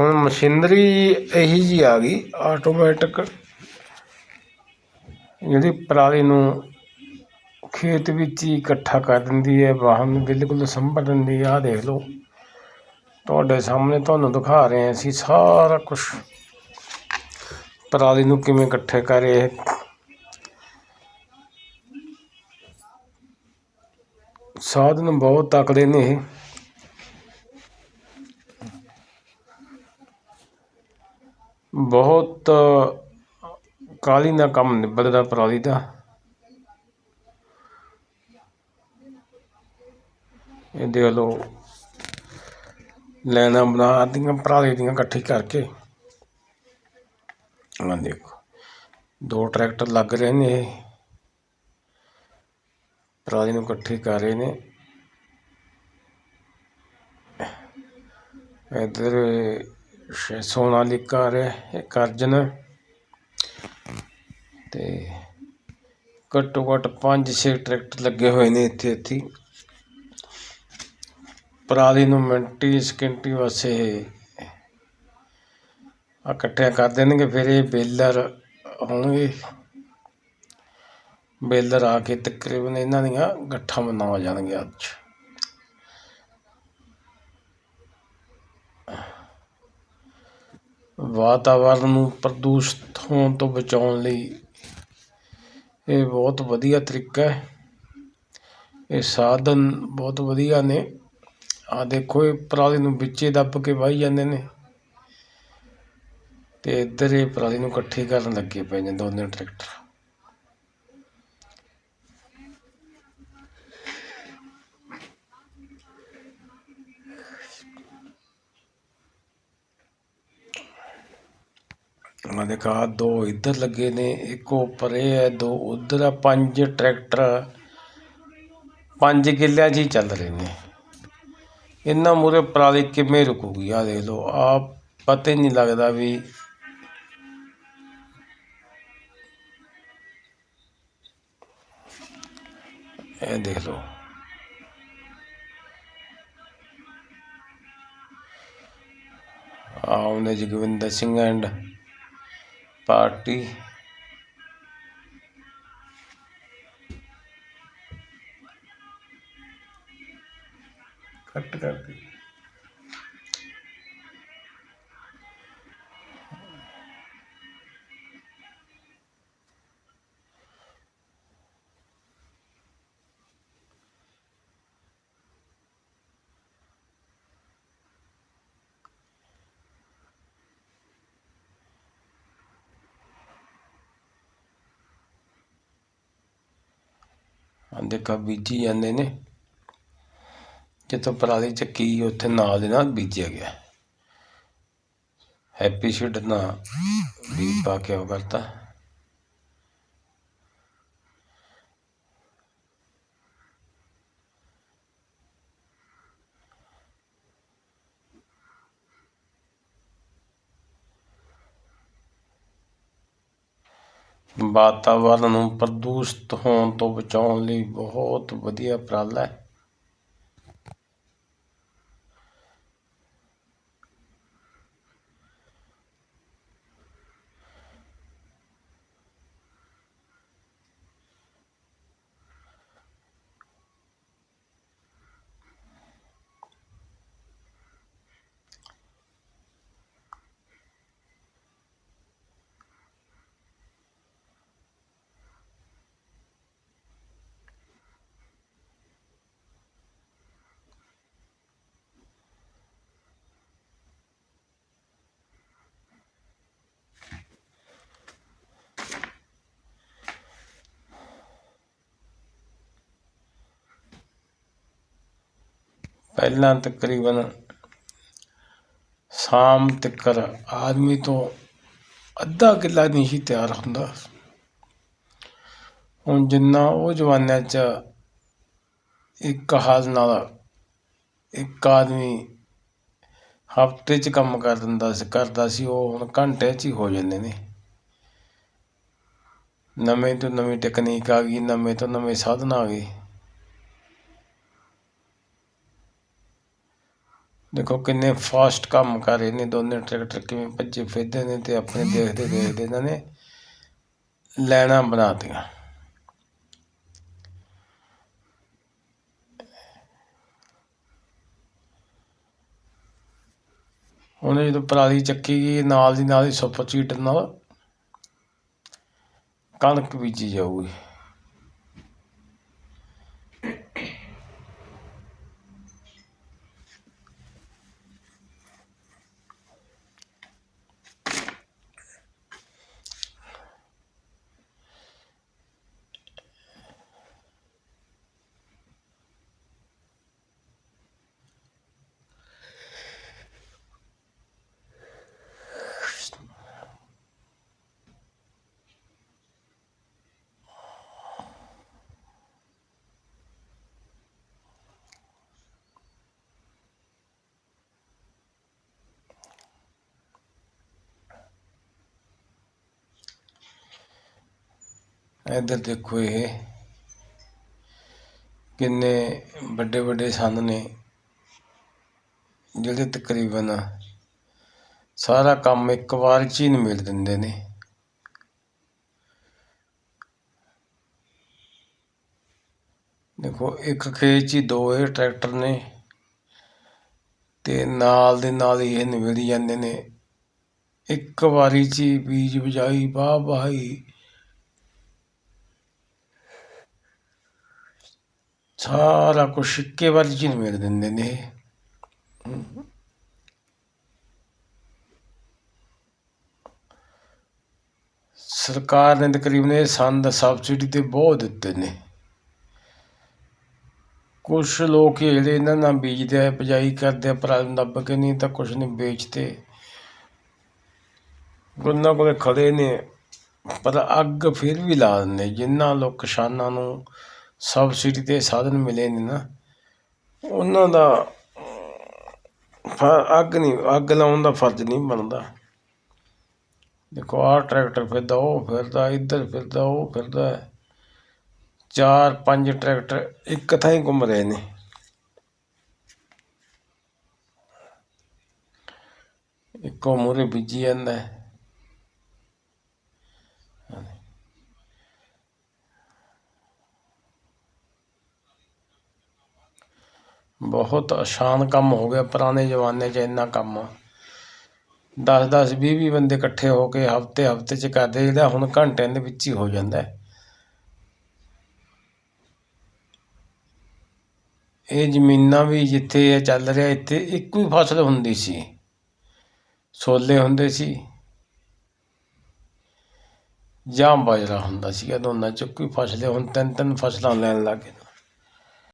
ਹੁਣ ਮਸ਼ੀਨਰੀ ਇਹੀ ਜੀ ਆ ਗਈ ਆਟੋਮੈਟਿਕ ਜਿਹੜੀ ਪਰਾਲੀ ਨੂੰ ਖੇਤ ਵਿੱਚ ਹੀ ਇਕੱਠਾ ਕਰ ਦਿੰਦੀ ਹੈ, ਵਾਹਨ ਨੂੰ ਬਿਲਕੁਲ ਸੰਭਲ ਦਿੰਦੀ ਆ ਆਹ ਦੇਖ ਲਓ। ਤੁਹਾਡੇ ਸਾਹਮਣੇ ਤੁਹਾਨੂੰ ਦਿਖਾ ਰਹੇ ਹਾਂ ਅਸੀਂ ਸਾਰਾ ਕੁਝ ਪਰਾਲੀ ਨੂੰ ਕਿਵੇਂ ਇਕੱਠੇ ਕਰੇ ਇਹ। ਸਾਧਨ ਬਹੁਤ ਤਕੜੇ ਨੇ ਇਹ। ਬਹੁਤ ਕਾਹਲੀ ਨਾਲ ਕੰਮ ਨਿਬੜਦਾ, ਪਰਾਲੀ ਦਾ। ਇਹ ਦੇਖ ਲਓ ਲੈਣਾ ਬਣਾ ਦੀਆਂ, ਪਰਾਲੀ ਦੀਆਂ ਇਕੱਠੀ ਕਰਕੇ। ਆਹ ਦੇਖੋ, ਦੋ ਟਰੈਕਟਰ ਲੱਗ ਰਹੇ ਨੇ ਇਹ। ਪਰਾਲੀ ਨੂੰ ਇਕੱਠੀ ਕਰ ਰਹੇ ਨੇ। ਇੱਧਰ ਸੋਨਾਲੀਕਾ ਆ ਰਿਹਾ ਇੱਕ ਅਰਜਨ ਤੇ ਘੱਟੋ ਘੱਟ 5-6 ਟਰੈਕਟਰ ਲੱਗੇ ਹੋਏ ਨੇ ਇੱਥੇ ਇੱਥੇ ਪਰਾਲੀ ਨੂੰ ਮਿੰਟੀ, ਸਕਿੰਟੀ ਵਾਸਤੇ ਆ ਇਕੱਠਿਆਂ ਕਰ ਦੇਣਗੇ, ਫਿਰ ਇਹ ਬੇਲਰ ਆਉਣਗੇ ਬੇਲਰ ਆ ਕੇ ਤਕਰੀਬਨ ਇਹਨਾਂ ਦੀਆਂ ਗੱਠਾਂ ਬਣਾ ਜਾਣਗੇ ਅੱਜ। ਵਾਤਾਵਰਨ ਨੂੰ ਪ੍ਰਦੂਸ਼ਿਤ ਹੋਣ ਤੋਂ ਬਚਾਉਣ ਲਈ ਇਹ ਬਹੁਤ ਵਧੀਆ ਤਰੀਕਾ ਹੈ। ਇਹ ਸਾਧਨ ਬਹੁਤ ਵਧੀਆ ਨੇ। ਆਹ ਦੇਖੋ, ਇਹ ਪਰਾਲੀ ਨੂੰ ਵਿੱਚੇ ਦੱਬ ਕੇ ਵਾਹੀ ਜਾਂਦੇ ਨੇ ਅਤੇ ਇੱਧਰ ਇਹ ਪਰਾਲੀ ਨੂੰ ਇਕੱਠੀ ਕਰਨ ਲੱਗੇ ਪਏ ਨੇ ਦੋਨੇ ਟਰੈਕਟਰ। ਉਹਨਾਂ ਦੇ ਕਾ ਦੋ ਇੱਧਰ ਲੱਗੇ ਨੇ, ਇੱਕ ਉੱਪਰ ਇਹ ਹੈ, ਦੋ ਉਧਰ ਆ, ਪੰਜ ਟਰੈਕਟਰ, ਪੰਜ ਕਿੱਲਿਆਂ 'ਚ ਹੀ ਚੱਲ ਰਹੇ ਨੇ। ਇਹਨਾਂ ਮੂਰੇ ਪਰਾਲੀ ਕਿਵੇਂ ਰੁਕੂਗੀ? ਆ ਦੇਖ ਲਓ ਆ ਪਤਾ ਹੀ ਨਹੀਂ ਲੱਗਦਾ ਵੀ ਇਹ ਦੇਖ ਲਓ। ਆਉਂਦੇ ਜਗਵਿੰਦਰ ਸਿੰਘ ਐਂਡ ਪਾਰਟੀ। ਕੱਟ ਕਰਦੀ। ਆਂਦੇ ਕਾ ਬੀਜੀ ਜਾਂਦੇ ਨੇ। ਜਿੱਥੋਂ ਪਰਾਲੀ ਚੱਕੀ, ਉੱਥੇ ਨਾਲ ਦੇ ਨਾਲ ਬੀਜਿਆ ਗਿਆ। ਹੈਪੀ ਸ਼ੀਡ ਨਾਲ ਵੀ ਪਾ ਕੇ ਉਹ ਕਰਤਾ। ਵਾਤਾਵਰਨ ਨੂੰ ਪ੍ਰਦੂਸ਼ਿਤ ਹੋਣ ਤੋਂ ਬਚਾਉਣ ਲਈ ਬਹੁਤ ਵਧੀਆ ਉਪਰਾਲਾ ਪਹਿਲਾਂ ਤਕਰੀਬਨ ਸ਼ਾਮ ਤੱਕਰ ਆਦਮੀ ਤੋਂ ਅੱਧਾ ਕਿੱਲਾ ਨਹੀਂ ਸੀ ਤਿਆਰ ਹੁੰਦਾ। ਹੁਣ ਜਿੰਨਾ ਉਹ ਜ਼ਮਾਨਿਆਂ 'ਚ ਇੱਕ ਹਾਲ ਨਾਲ ਇੱਕ ਆਦਮੀ ਹਫ਼ਤੇ 'ਚ ਕੰਮ ਕਰ ਦਿੰਦਾ ਸੀ, ਕਰਦਾ ਸੀ, ਉਹ ਹੁਣ ਘੰਟੇ 'ਚ ਹੀ ਹੋ ਜਾਂਦੇ ਨੇ। ਨਵੇਂ ਤੋਂ ਨਵੀਂ ਟੈਕਨੀਕ ਆ ਗਈ, ਨਵੇਂ ਤੋਂ ਨਵੇਂ ਸਾਧਨ ਆ ਗਏ। ਦੇਖੋ ਕਿੰਨੇ ਫਾਸਟ ਕੰਮ ਕਰ ਰਹੇ ਨੇ ਦੋਨੇ ਟਰੈਕਟਰ, ਕਿਵੇਂ ਭੱਜੇ ਫਿਰਦੇ ਨੇ ਤੇ ਆਪਣੇ ਦੇਖਦੇ ਦੇਖਦੇ ਇਹਨਾਂ ਨੇ ਲੈਣਾ ਬਣਾਤੀਆਂ। ਹੁਣ ਜਦੋਂ ਪਰਾਲੀ ਚੱਕੀ ਗਈ, ਨਾਲ ਦੀ ਨਾਲ ਹੀ ਸੁਪਰ ਚੀਟ ਨਾਲ ਕਣਕ ਬੀਜੀ ਜਾਊਗੀ। ਇੱਧਰ ਦੇਖੋ ਇਹ। ਕਿੰਨੇ ਵੱਡੇ ਵੱਡੇ ਸੰਦ ਨੇ, ਜਿਹੜੇ ਤਕਰੀਬਨ ਸਾਰਾ ਕੰਮ ਇੱਕ ਵਾਰ 'ਚ ਹੀ ਨਿਬੇੜ ਦਿੰਦੇ ਨੇ। ਦੇਖੋ, ਇੱਕ ਖੇਤ 'ਚ ਹੀ ਦੋ ਇਹ ਟਰੈਕਟਰ ਨੇ ਤੇ ਨਾਲ ਦੇ ਨਾਲ ਹੀ ਇਹ ਨਿਬੇੜੀ ਜਾਂਦੇ ਨੇ। ਇੱਕ ਵਾਰੀ 'ਚ ਹੀ ਬੀਜ ਬਜਾਈ ਵਾਹ ਵਾਹੀ ਸਾਰਾ ਕੁਛ ਇੱਕੇ ਵਾਰੀ 'ਚ ਨਿਬੇੜ ਦਿੰਦੇ ਨੇ ਇਹ ਸਰਕਾਰ ਨੇ ਤਕਰੀਬਨ ਇਹ ਸੰਦ ਸਬਸਿਡੀ ਤੇ ਬਹੁਤ ਦਿੱਤੇ ਨੇ ਕੁਛ ਲੋਕ ਜਿਹੜੇ ਇਹਨਾਂ ਨਾਲ ਬੀਜਦੇ ਆ ਬਜਾਈ ਕਰਦੇ ਆ ਪਰਾਲੀ ਨੂੰ ਦੱਬ ਕੇ ਨਹੀਂ ਤਾਂ ਕੁਛ ਨਹੀਂ ਵੇਚਦੇ ਉਹਨਾਂ ਕੋਲੇ ਖੜੇ ਨੇ ਪਰ ਅੱਗ ਫਿਰ ਵੀ ਲਾ ਦਿੰਦੇ ਜਿਨ੍ਹਾਂ ਲੋਕ ਕਿਸਾਨਾਂ ਨੂੰ ਸਬਸਿਡੀ ਤੇ ਸਾਧਨ ਮਿਲੇ ਨੇ ਨਾ, ਉਹਨਾਂ ਦਾ, ਫ- ਅੱਗ ਨਹੀਂ ਅੱਗ ਲਾਉਣ ਦਾ ਫਰਜ਼ ਨਹੀਂ ਬਣਦਾ। ਦੇਖੋ, ਆਹ ਟਰੈਕਟਰ ਫਿਰਦਾ, ਉਹ ਫਿਰਦਾ, ਇੱਧਰ ਫਿਰਦਾ, ਉਹ ਫਿਰਦਾ। ਚਾਰ ਪੰਜ ਟਰੈਕਟਰ ਇੱਕ ਥਾਂ ਹੀ ਘੁੰਮ ਰਹੇ ਨੇ। ਇੱਕੋ ਮੂਹਰੇ ਬੀਜੀ ਜਾਂਦਾ। ਬਹੁਤ ਆਸਾਨ ਕੰਮ ਹੋ ਗਿਆ, ਪੁਰਾਣੇ ਜ਼ਮਾਨੇ 'ਚ ਇੰਨਾ ਕੰਮ। ਦਸ ਦਸ ਵੀਹ ਵੀਹ ਬੰਦੇ ਇਕੱਠੇ ਹੋ ਕੇ ਹਫ਼ਤੇ ਹਫ਼ਤੇ 'ਚ ਕਰਦੇ ਜਿਹੜਾ ਹੁਣ ਘੰਟਿਆਂ ਦੇ ਵਿੱਚ ਹੀ ਹੋ ਜਾਂਦਾ ਇਹ ਜ਼ਮੀਨਾਂ ਵੀ ਜਿੱਥੇ ਇਹ ਚੱਲ ਰਿਹਾ, ਇੱਥੇ ਇੱਕੋ ਹੀ ਫਸਲ ਹੁੰਦੀ ਸੀ। ਛੋਲੇ ਹੁੰਦੇ ਸੀ। ਜਾਂ ਬਾਜਰਾ ਹੁੰਦਾ ਸੀਗਾ, ਦੋਨਾਂ ਚ ਕੋਈ ਫਸਲ ਹੁਣ ਤਿੰਨ ਤਿੰਨ ਫਸਲਾਂ ਲੈਣ ਲੱਗ ਗਏ।